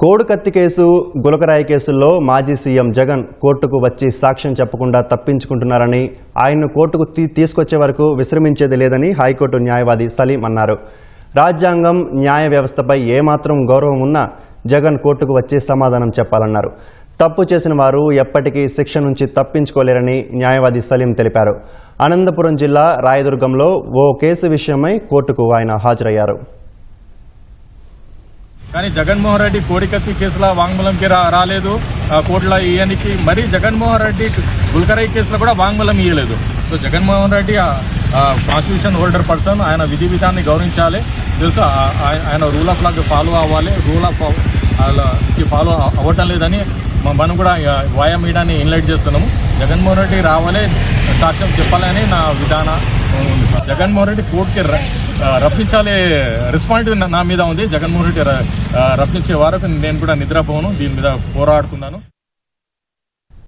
Code కత్తి case గులకరాయి కేసుల్లో మాజీ సీఎం జగన్ కోర్టుకు వచ్చి సాక్ష్యం చెప్పకుండా తప్పించుకుంటున్నారని ఆయన్ను కోర్టుకు తీ- తీసుకొచ్చే వరకు విశ్రమించేది లేదని హైకోర్టు న్యాయవాది సలీం అన్నారు. రాజ్యాంగం న్యాయ వ్యవస్థపై ఏమాత్రం గౌరవం ఉన్నా జగన్ కోర్టుకు వచ్చి సమాధానం చెప్పాలన్నారు. తప్పు చేసిన వారు ఎప్పటికీ శిక్ష నుంచి తప్పించుకోలేరని న్యాయవాది సలీం తెలిపారు. అనంతపురం జిల్లా రాయదుర్గంలో ఓ కేసు విషయమై కోర్టుకు ఆయన హాజరయ్యారు. కానీ జగన్మోహన్ రెడ్డి కోడికత్తి కేసులో వాంగ్మూలంకి రా రాలేదు. కోట్ల కోర్టులో మరి జగన్మోహన్ రెడ్డి గుల్కరై కేసులో కూడా వాంగ్మూలం ఇయ్యలేదు. So Jaganmohan Reddy constitution holder person ఆయన విధి విధాన్ని గౌరవించాలి. తెలుసా? ఆయన రూల్ ఆఫ్ లాకి ఫాలో అవ్వాలి. రూల్ ఆఫ్కి ఫాలో అవ్వటం లేదని మనం కూడా వాయా మీడియాని ఇన్లైట్ చేస్తున్నాము. జగన్మోహన్ రెడ్డి రావాలి సాక్ష్యం చెప్పాలని నా విధాన ఉంది జగన్మోహన్ రెడ్డి కోర్టుకి రప్పించాలి రెస్పాన్సిబిలిటీ నా మీద ఉంది. జగన్మోహన్ రెడ్డి రప్పించే వరకు నేను కూడా నిద్రపోను. దీని మీద పోరాడుతున్నాను.